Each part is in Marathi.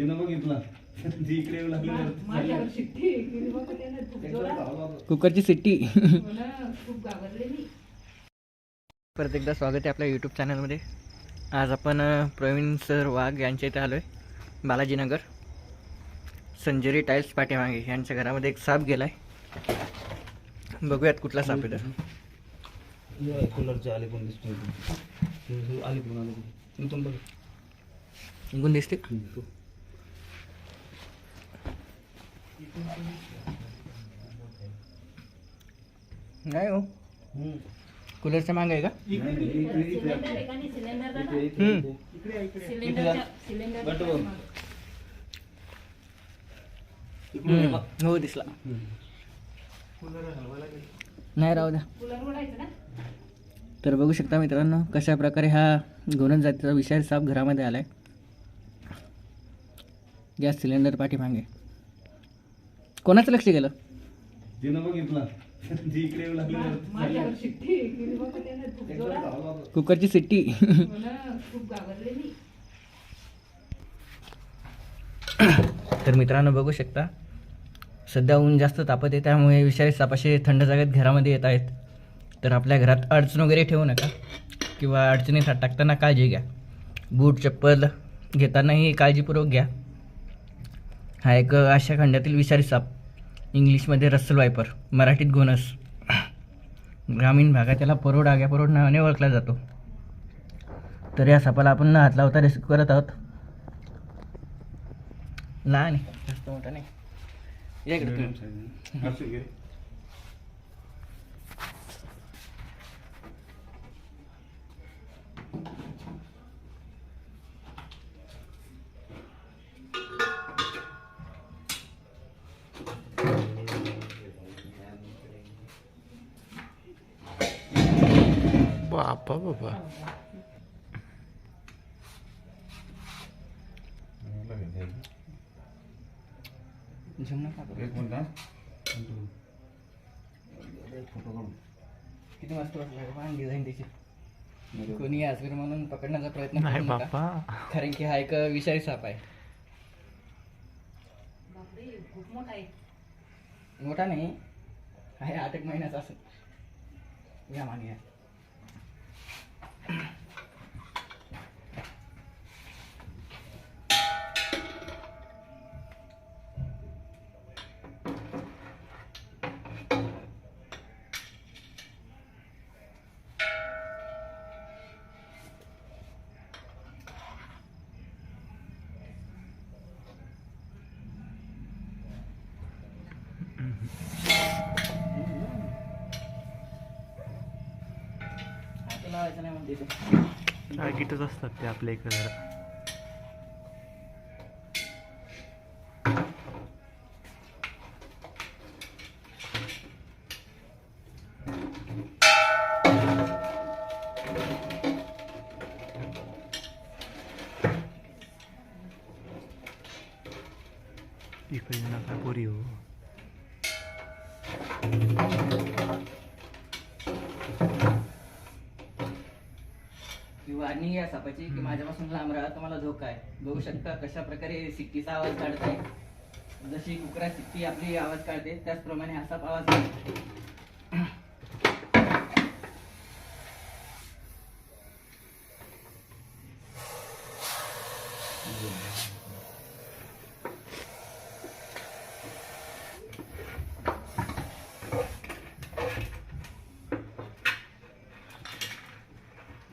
तिनं बघितला. ती इकडे येऊ लागली. माझ्यावर शिट्टी गेली बाबा त्यानं खूप जोरात. कुकरची सिट्टी हो ना, खूप घाबरले मी. परत एकदा स्वागत आहे आपल्या यूट्यूब चॅनलमध्ये आज आपण अ, प्रवीण सर वाघ यांच्या इथे आलो आहे बालाजीनगर. संजरी टाईल्स पाठीमागे. यांच्या घरामध्ये एक साप गेला आहे बघूयात कुठला साप आहे तर कूलरचे आले पण दिसतो आले पण आले पण इथून बघ. निघून दिसते तू नाही हो. कूलरच्या मागे आहे का? हम्म. हो दिसला. नाही राहू द्या. तर बघू शकता मित्रांनो कशा प्रकारे हा घोणन जातीचा विषय साप घरामध्ये आलाय. गॅस सिलेंडर पाठीमागे. कोणाचं लक्ष गेलं? तिनं बघितला. ती इकडे येऊ लागली. माझ्यावर शिट्टी. गेली बाबा त्यानं खूप जोरात. कुकरची सिट्टी हो ना, खूप घाबरले मी. तर मित्रांनो बघू शकता. सध्या ऊन जास्त तापत आहे त्यामुळे विषारी साप असे थंड जागेत घरामध्ये येत आहेत. तर आपल्या घरात अडचण वगैरे ठेवू नका. किंवा अडचणीत हात टाकताना काळजी घ्या. बूट चप्पल घेतानाही काळजीपूर्वक घ्या. हा एक आशा खंडातील विषारी साप. इंग्लिशमध्ये रस्सल वायपर मराठीत गोनस. ग्रामीण भागात त्याला परोड आग्या परोड नावाने ओळखला जातो. तर या सापाला आपण हात लावता रेस्क्यू करत आहोत. लहान आहे जास्त मोठा नाही. बापा बाबा मिनिट हा. किती मस्त वाटलं डिझाईन त्याची. कोणी आजवीर म्हणून पकडण्याचा प्रयत्न नाही. बापा. कारण की हा एक विषारी साप आहे. खूप मोठा आहे. मोठा नाही. आहे आठ एक महिन्याचा असेल. या मागे लावायचा नाही म्हणते असतात ते आपल्या इकडे जरा. इकडे नका पोरी हो. किंवा आणि या सापाची की माझ्यापासून लांब राहा तुम्हाला धोका आहे. बघू शकता कशा प्रकारे सिट्टीचा आवाज काढताय. जशी कुकरा सिट्टी आपली आवाज काढते त्याचप्रमाणे हा साप आवाज काढतो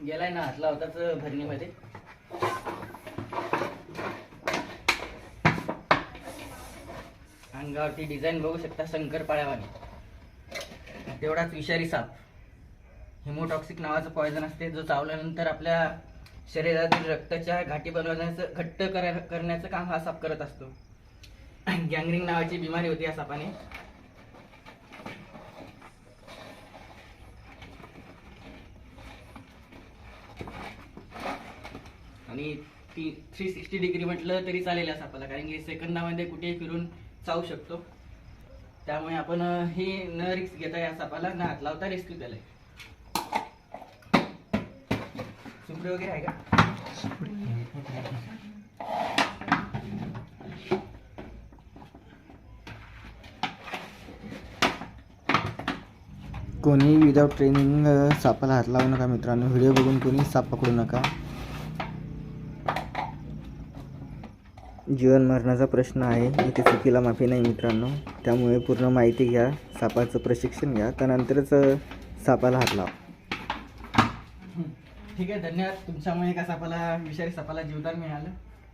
गेलाय ना हातला होताच भरणीमध्ये. अंगावरती डिझाईन बघू शकता शंकर शंकरपाळ्यावानी तेवढाच विषारी साप. हिमोटॉक्सिक नावाचं पॉयझन असते जो चावल्यानंतर आपल्या शरीरातील रक्ताच्या घाटी बनवण्याचं घट्ट करण्याचं काम हा साप करत असतो. गँगरिंग नावाची बिमारी होती या सापाने. आणि ती थ्री सिक्स्टी डिग्री म्हटलं तरी चालेल सापाला कारण की सेकंदामध्ये कुठेही फिरून चावू शकतो. त्यामुळे आपण हे न रिस्क घेता या सापाला न हात लावता रिस्क केलाय. सुपडे वगैरे आहे का? कोणी विदाउट ट्रेनिंग सापाला हात लावू नका मित्रांनो. व्हिडिओ बघून कोणी साप पकडू नका. जीवन मरणाचा प्रश्न आहे. इथे चुकीला माफी नाही मित्रांनो. त्यामुळे पूर्ण माहिती घ्या. सापाचं प्रशिक्षण घ्या. त्यानंतरच सापाला हात लावा. ठीक आहे. धन्यवाद. तुमच्यामुळे एका सापाला विषारी सापाला जीवदान मिळालं.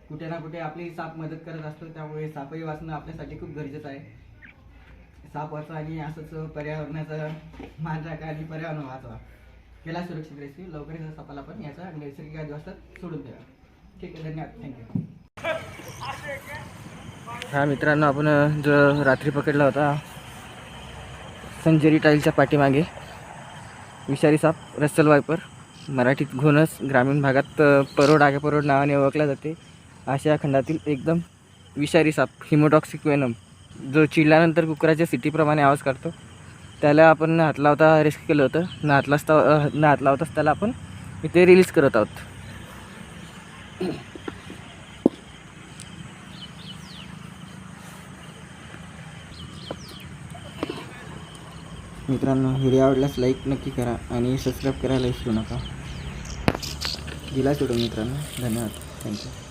कुठे ना कुठे आपली साप मदत करत असतो. त्यामुळे सापही वाचणं आपल्यासाठी खूप गरजेचं आहे. साप वाचवा आणि असंच पर्यावरणाचा मान राखा आणि पर्यावरण वाचवा. केला सुरक्षित रेसिपी लवकरच या सापाला पण याचा नैसर्गिक दिवसात सोडून द्या ठीक आहे. धन्यवाद. थँक्यू हा मित्रांनो आपण जो रात्री पकडला होता संजरी टाईलच्या पाठीमागे विषारी साप रस्सल वायपर मराठीत घोणस ग्रामीण भागात परोड आगे परोड नावाने ओळखला जाते आशिया खंडातील एकदम विषारी साप हिमोटॉक्सिक वेनम जो चिडल्यानंतर कुकराच्या सिटीप्रमाणे आवाज काढतो त्याला आपण हात लावता रेस्क्यू केलं होतं. ना हात लावता ना हात लावताच त्याला आपण इथे रिलीज करत आहोत. मित्रांनो व्हिडिओ आवडल्यास लाईक नक्की करा आणि सबस्क्राईब करायला विसरू नका. दिला सोडून मित्रांनो. धन्यवाद. थँक्यू